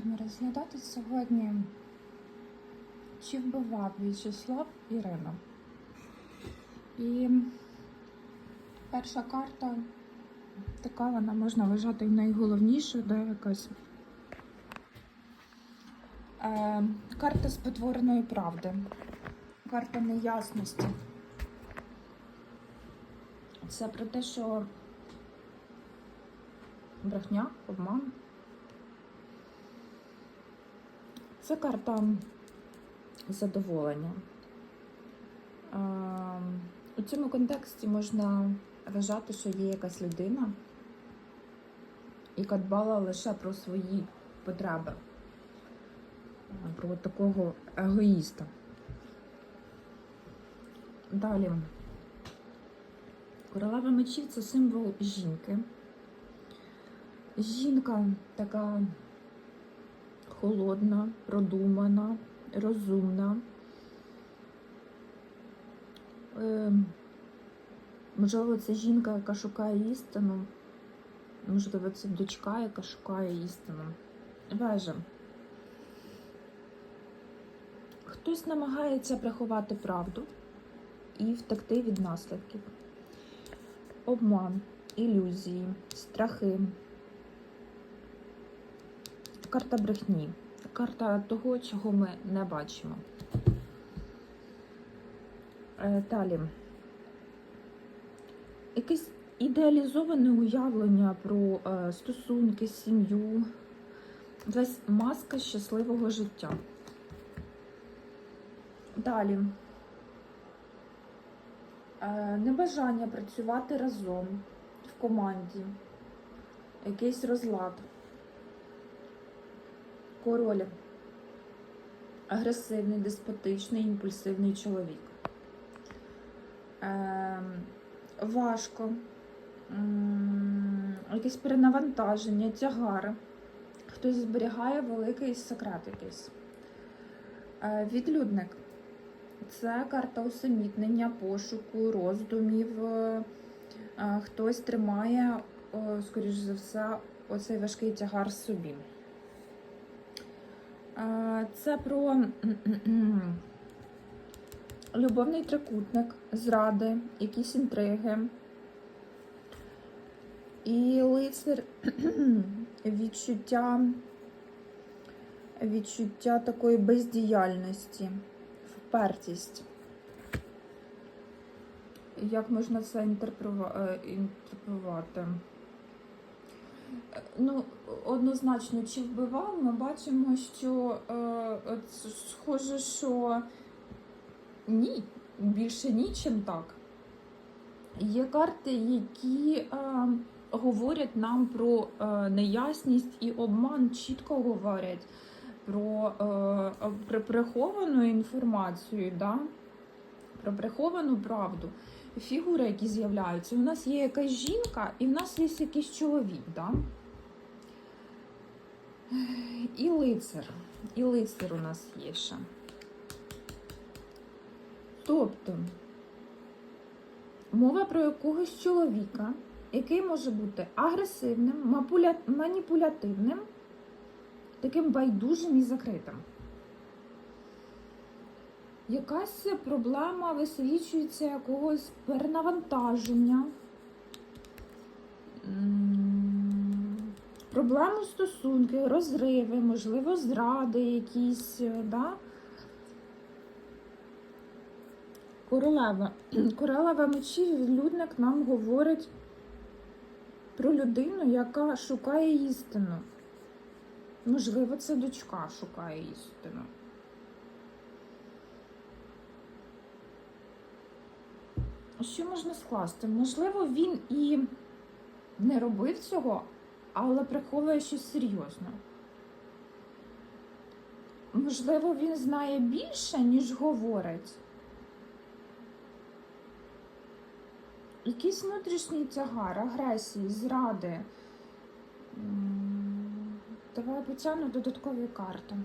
будемо розглядати сьогодні, чи вбивав В'ячеслав Ірину. І перша карта, така вона можна вважати і найголовніша, да, якась. Е, карта спотвореної правди, карта неясності. Це про те, що брехня, обман. Це карта задоволення. У цьому контексті можна вважати, що є якась людина, яка дбала лише про свої потреби, про такого егоїста. Далі. Королева мечів це символ жінки. Жінка така холодна, продумана, розумна. Е, можливо, це жінка, яка шукає істину. Можливо, це дочка, яка шукає істину. Вежа. Хтось намагається приховати правду і втекти від наслідків. Обман, ілюзії, страхи. Карта брехні. Карта того, чого ми не бачимо. Е, Далі. Якесь ідеалізоване уявлення про е, стосунки, сім'ю, весь маска щасливого життя. Далі. Е, Небажання працювати разом в команді, якийсь розлад. Король. Агресивний, деспотичний, імпульсивний чоловік. Е, важко. Якесь перенавантаження, тягар. Хтось зберігає великий секрет якийсь. Е, відлюдник. Це карта усамітнення, пошуку, роздумів. Е, Хтось тримає, скоріш за все, оцей важкий тягар собі. Це про любовний трикутник, зради, якісь інтриги. І лицар відчуття, відчуття такої бездіяльності, впертість. Як можна це е, інтерпретувати? Е, Ну, однозначно, чи вбивав, ми бачимо, що е, схоже, що ні, більше нічим так. Є карти, які е, говорять нам про е, неясність і обман, чітко говорять про, е, приховану інформацію, да? про приховану правду. Фігури, які з'являються. У нас є якась жінка, і в нас є якийсь чоловік. Да? І лицар. І лицар у нас є ще. Тобто мова про якогось чоловіка, який може бути агресивним, маніпулятивним, таким байдужим і закритим. Якась проблема висвічується якогось перенавантаження. Проблеми стосунки, розриви, можливо, зради якісь, е, да? Королева. Королева мечів відлюдник нам говорить про людину, яка шукає істину. Можливо, це дочка шукає істину. Що можна скласти? Можливо, він і не робив цього, але приховує щось серйозне. Можливо, він знає більше, ніж говорить. Якийсь внутрішній тягар, агресії, зради. Давай потягну додаткові карти.